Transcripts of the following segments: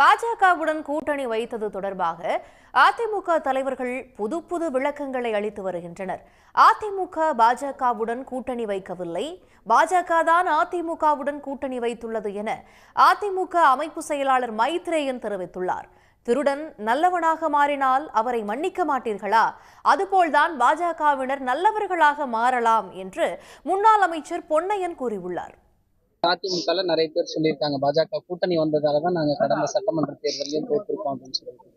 பாஜகவுடன் கூட்டணி வைத்தது தொடர்பாக அதிமுக தலைவர்கள் புது புது விளக்கங்களை அளித்து வருகின்றனர். அதிமுக பாஜகவுடன் கூட்டணி வைக்கவில்லை. பாஜக தான் அதிமுகவுடன் கூட்டணி வைத்துள்ளது என அதிமுக அமைப்பு செயலாளர் மைத்ரேயன் தெரிவித்துள்ளார். திருடன் நல்லவனாக மாறினால் அவரை மன்னிக்க மாட்டீர்களா? அதுபோல்தான் பாஜகவினர் நல்லவர்களாக மாறலாம் என்று முன்னாள் அமைச்சர் பொன்னையன் கூறியுள்ளார். அதிமுகல நிறைய பேர் சொல்லியிருக்காங்க. பாஜக கூட்டணி வந்ததால தான் நாங்க கடந்த சட்டமன்ற தேர்தலையும் தோற்றிருக்கோம் அப்படின்னு சொல்லிட்டு.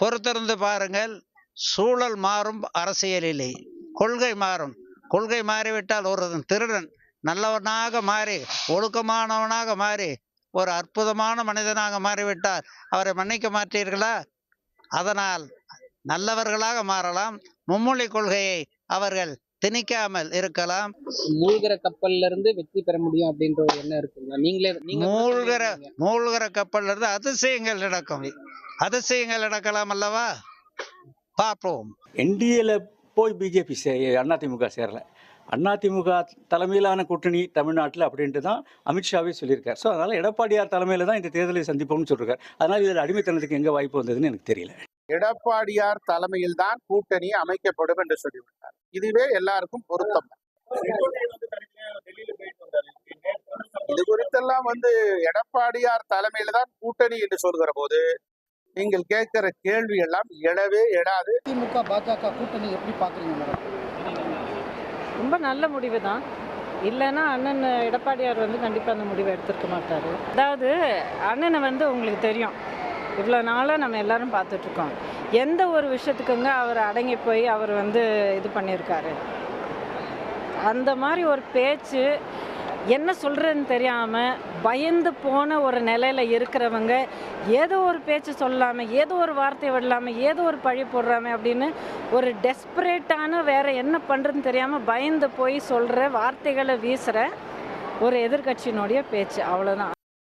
பொறுத்திருந்து பாருங்கள் சூழல் மாறும் அரசியலிலே கொள்கை மாறும். கொள்கை மாறிவிட்டால் ஒரு திருடன் நல்லவனாக மாறி ஒழுக்கமானவனாக மாறி ஒரு அற்புதமான மனிதனாக மாறிவிட்டால் அவரை மன்னிக்க மாட்டீர்களா? அதனால் நல்லவர்களாக மாறலாம். மும்மொழி கொள்கையை அவர்கள் திணிக்காமல் இருக்கலாம். மூழ்கிற கப்பல்ல இருந்து வெற்றி பெற முடியும் அப்படின்ற ஒரு எண்ணம் இருக்குங்களா? நீங்களே மூழ்கிற. மூழ்கிற கப்பல்ல இருந்து அதிசயங்கள் நடக்கும். அதிசயங்கள் நடக்கலாம் அல்லவா? பார்ப்போம். என்டிஏல போய் பிஜேபி சே அதிமுக சேரல. அதிமுக தலைமையிலான கூட்டணி தமிழ்நாட்டில் அப்படின்ட்டு தான் அமித்ஷாவே சொல்லியிருக்கார். ஸோ அதனால் எடப்பாடியார் தலைமையில் தான் இந்த தேர்தலை சந்திப்போம்னு சொல்லியிருக்கார் அதனால் இதில் அடிமைத்தனத்துக்கு எங்கே வாய்ப்பு வந்ததுன்னு எனக்கு தெரியல. எடப்பாடியார் தலைமையில் தான் கூட்டணி அமைக்கப்படும் என்று சொல்லிவிட்டார். இதுவே எல்லாருக்கும் பொருத்தம். இது குறித்தெல்லாம் வந்து எடப்பாடியார் தலைமையில தான் கூட்டணி என்று சொல்கிற போது நீங்கள் கேட்கிற கேள்வி எல்லாம் எழவே எழாது. திமுக பாஜக கூட்டணி எப்படி பாக்குறீங்க ரொம்ப நல்ல முடிவு தான் இல்லைன்னா அண்ணன் எடப்பாடியார் வந்து கண்டிப்பாக அந்த முடிவை எடுத்திருக்க மாட்டார். அதாவது அண்ணனை வந்து உங்களுக்கு தெரியும். இவ்வளோ நாளாக நம்ம எல்லாரும் பார்த்துட்ருக்கோம். எந்த ஒரு விஷயத்துக்குங்க அவர் அடங்கி போய் அவர் வந்து இது பண்ணியிருக்காரு? அந்த மாதிரி ஒரு பேச்சு என்ன சொல்கிறதுன்னு தெரியாமல் பயந்து போன ஒரு நிலையில் இருக்கிறவங்க ஏதோ ஒரு பேச்சு சொல்லாமல் ஏதோ ஒரு வார்த்தை விடலாமல் ஏதோ ஒரு பழி போடுறாம அப்படின்னு ஒரு டெஸ்பரேட்டான வேற என்ன பண்ணுறதுன்னு தெரியாமல் பயந்து போய் சொல்கிற வார்த்தைகளை வீசுகிற ஒரு எதிர்க்கட்சியினுடைய பேச்சு. அவ்வளோதான்